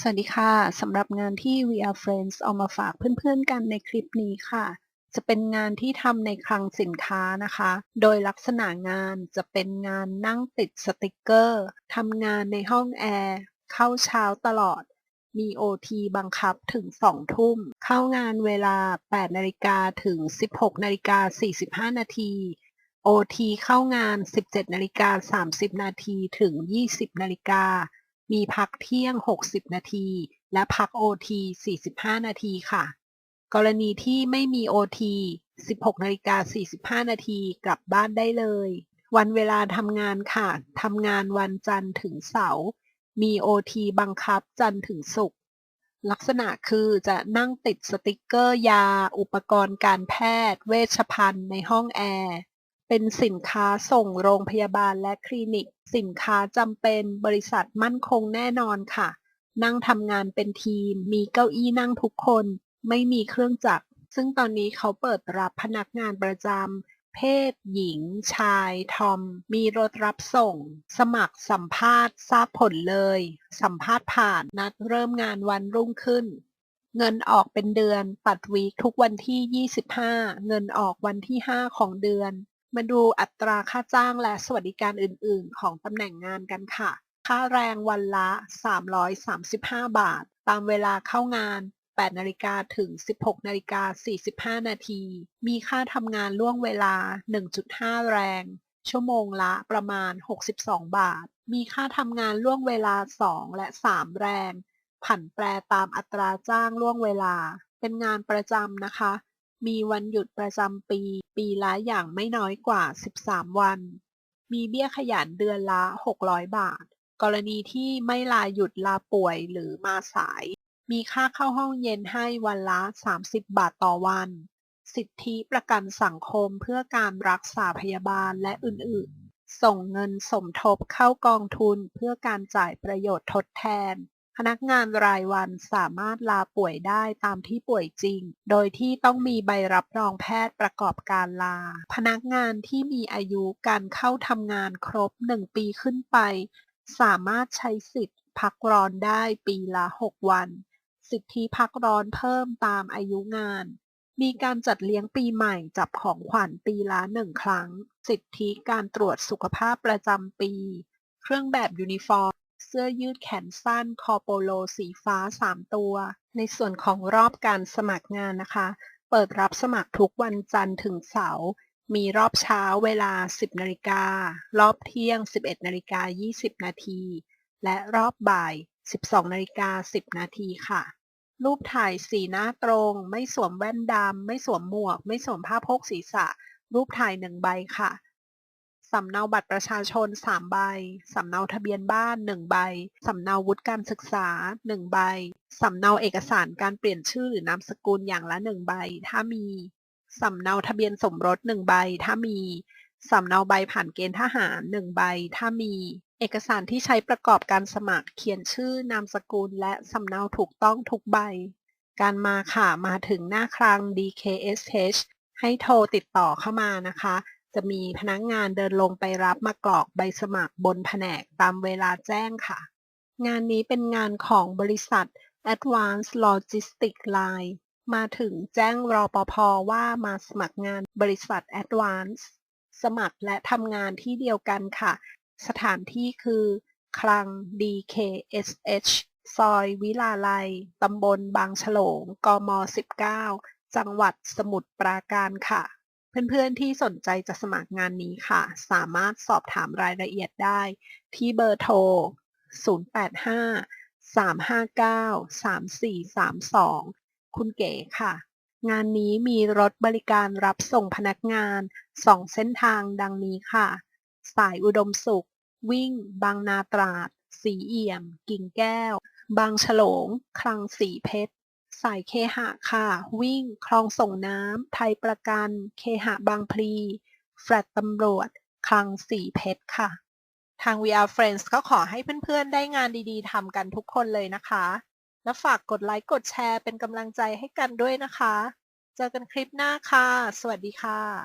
สวัสดีค่ะ สำหรับงานที่ VR Friends เอามาฝากเพื่อนๆกันในคลิปนี้ค่ะ จะเป็นงานที่ทำในคลังสินค้านะคะ โดยลักษณะงานจะเป็นงานนั่งติดสติกเกอร์ทำงานในห้องแอร์ เข้าเช้าตลอด มี OT บังคับถึง 2 ทุ่ม เข้างานเวลา 8 นาฬิกาถึง 16 นาฬิกา 45 นาที OT เข้างาน 17 นาฬิกา 30 นาทีถึง 20 นาฬิกา มีพักเที่ยง 60 นาที และพัก OT 45 นาทีค่ะ กรณีที่ไม่มี OT 16นาฬิกา45 นาทีกลับบ้านได้เลย วันเวลาทำงานค่ะทำงานวันจันทร์ถึงเสาร์มี OT บังคับจันทร์ถึงศุกร์ลักษณะคือจะนั่งติดสติกเกอร์ยา อุปกรณ์การแพทย์ เวชภัณฑ์ในห้องแอร์ เป็นสินค้าส่งโรงพยาบาลและคลินิก สินค้าจำเป็นบริษัทมั่นคงแน่นอนค่ะ นั่งทำงานเป็นทีม มีเก้าอี้นั่งทุกคน ไม่มีเครื่องจักร ซึ่งตอนนี้เขาเปิดรับพนักงานประจำ เพศ หญิง ชาย ทอม มีรถรับส่ง สมัครสัมภาษณ์ทราบผลเลย สัมภาษณ์ผ่านนัดเริ่มงานวันรุ่งขึ้นเงินออกเป็นเดือนตัดวีคทุกวันที่ 25 เงินออกวันที่ 5 ของเดือน มาดูอัตราค่าจ้างและสวัสดิการอื่น ๆ ของตำแหน่งงานกันค่ะ ค่าแรงวันละ 335 บาท ตามเวลาเข้างาน 8นาฬิกาถึง 16นาฬิกา45 นาที มีค่าทำงานล่วงเวลา 1.5 แรง ชั่วโมงละประมาณ 62 บาท มีค่าทำงานล่วงเวลา 2 และ 3 แรง ผันแปรตามอัตราจ้างล่วงเวลา เป็นงานประจำนะคะ มีวันหยุดประจำปี ปีละอย่างไม่น้อยกว่า 13 วัน มีเบี้ยขยันเดือนละ 600 บาท กรณีที่ไม่ลาหยุดลาป่วยหรือมาสาย มีค่าเข้าห้องเย็นให้วันละ 30 บาทต่อวัน สิทธิประกันสังคมเพื่อการรักษาพยาบาลและอื่นๆ ส่งเงินสมทบเข้ากองทุนเพื่อการจ่ายประโยชน์ทดแทน พนักงานรายวันสามารถลาป่วยได้ตามที่ป่วยจริง โดยที่ต้องมีใบรับรองแพทย์ประกอบการลา พนักงานที่มีอายุการเข้าทำงานครบ 1 ปีขึ้นไป สามารถใช้สิทธิ์พักร้อนได้ปีละ 6 วัน สิทธิพักร้อนเพิ่มตามอายุงาน มีการจัดเลี้ยงปีใหม่จับของขวัญปีละหนึ่งครั้ง สิทธิการตรวจสุขภาพประจำปี เครื่องแบบยูนิฟอร์ม เสื้อยืดแขนสั้น คอโปโล สีฟ้า 3 ตัว ในส่วนของรอบการสมัครงานนะคะ เปิดรับสมัครทุกวันจันทร์ถึงเสาร์มีรอบเช้าเวลา 10นาฬิการอบเที่ยง 11นาฬิกา20นาทีและรอบบ่าย 12นาฬิกา10นาทีค่ะ รูปถ่ายสีหน้าตรง ไม่สวมแว่นดำ ไม่สวมหมวก ไม่สวมผ้าโพกศีรษะ รูปถ่ายหนึ่งใบค่ะ สำเนาบัตรประชาชน 3 ใบ สำเนาทะเบียนบ้าน 1 ใบ สำเนาวุฒิการศึกษา 1 ใบ สำเนาเอกสารการเปลี่ยนชื่อหรือนามสกุลอย่างละ 1 ใบ ถ้ามี สำเนาทะเบียนสมรส 1 ใบ ถ้ามี สำเนาใบผ่านเกณฑ์ทหาร 1 ใบ ถ้ามี เอกสารที่ใช้ประกอบการสมัคร เขียนชื่อ นามสกุล และสำเนาถูกต้องทุกใบ การมาค่ะ มาถึงหน้าคลัง DKSH ให้โทรติดต่อเข้ามานะคะ จะมีพนักงานเดินลงไปรับมากรอกใบสมัครบนแผนกตามเวลาแจ้งค่ะ งานนี้เป็นงานของบริษัท Advanced Logistics Line มาถึงแจ้งรอปภว่ามาสมัครงานบริษัท Advanced สมัครและทำงานที่เดียวกันค่ะ สถานที่คือ คลัง DKSH ซอยวิลาลัย ตำบลบางฉลง กม 19 จังหวัดสมุทรปราการค่ะ เพื่อนๆที่สนใจจะสมัครงานนี้ค่ะ สามารถสอบถามรายละเอียดได้ ที่เบอร์โทร 085 359 3432 คุณเก๋ค่ะ งานนี้มีรถบริการรับส่งพนักงาน 2 เส้นทางดังนี้ค่ะ สายอุดมสุข วิ่ง บางนาตราด สีเอี่ยม กิ่งแก้ว บางฉลง คลังสีเพชร สายเคหะค่ะ วิ่ง คลองส่งน้ำ ไทยประกัน เคหะบางพลี แฟลตตำรวจ คลังสีเพชรค่ะ ทาง VR Friends ก็ขอให้เพื่อนๆ ได้งานดีๆทำกันทุกคนเลยนะคะ และฝากกดไลค์ กดแชร์เป็นกำลังใจให้กันด้วยนะคะ เจอกันคลิปหน้าค่ะ สวัสดีค่ะ